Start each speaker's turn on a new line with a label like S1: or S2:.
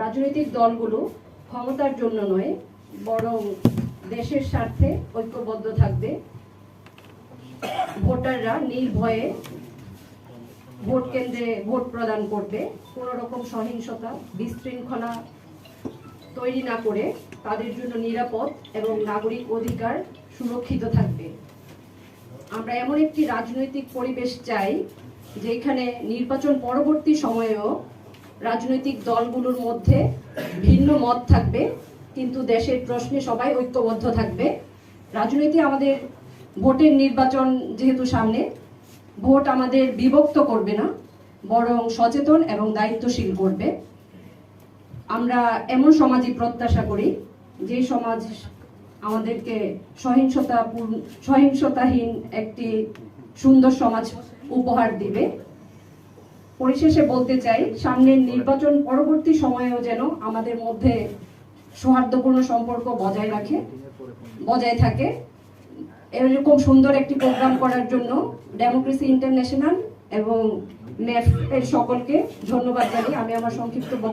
S1: রাজনৈতিক দলগুলো ক্ষমতার জন্য নয়, বরং দেশের স্বার্থে ঐক্যবদ্ধ থাকবে। ভোটাররা নির্ভয়ে ভোট কেন্দ্রে ভোট প্রদান করবে। কোনো রকম সহিংসতা, বিশৃঙ্খলা তৈরি না করে তাদের জন্য নিরাপদ এবং নাগরিক অধিকার সুরক্ষিত থাকবে। আমরা এমন একটি রাজনৈতিক পরিবেশ চাই, যেখানে নির্বাচন পরবর্তী সময়েও রাজনৈতিক দলগুলোর মধ্যে ভিন্ন মত থাকবে, কিন্তু দেশের প্রশ্নে সবাই ঐক্যবদ্ধ থাকবে। রাজনীতি আমাদের ভোটের নির্বাচন যেহেতু সামনে, ভোট আমাদের বিভক্ত করবে না, বরং সচেতন এবং দায়িত্বশীল করবে। আমরা এমন সমাজই প্রত্যাশা করি, যে সমাজ আমাদেরকে সহিংসতা সহিংসতাহীন একটি সুন্দর সমাজ উপহার দিবে। পরিশেষে বলতে চাই, সামনের নির্বাচন পরবর্তী সময়েও যেন আমাদের মধ্যে সৌহার্দ্যপূর্ণ সম্পর্ক বজায় রাখে, বজায় থাকে। এরকম সুন্দর একটি প্রোগ্রাম করার জন্য ডেমোক্রেসি ইন্টারন্যাশনাল এবং নেফ এর সকলকে ধন্যবাদ জানিয়ে আমি আমার সংক্ষিপ্ত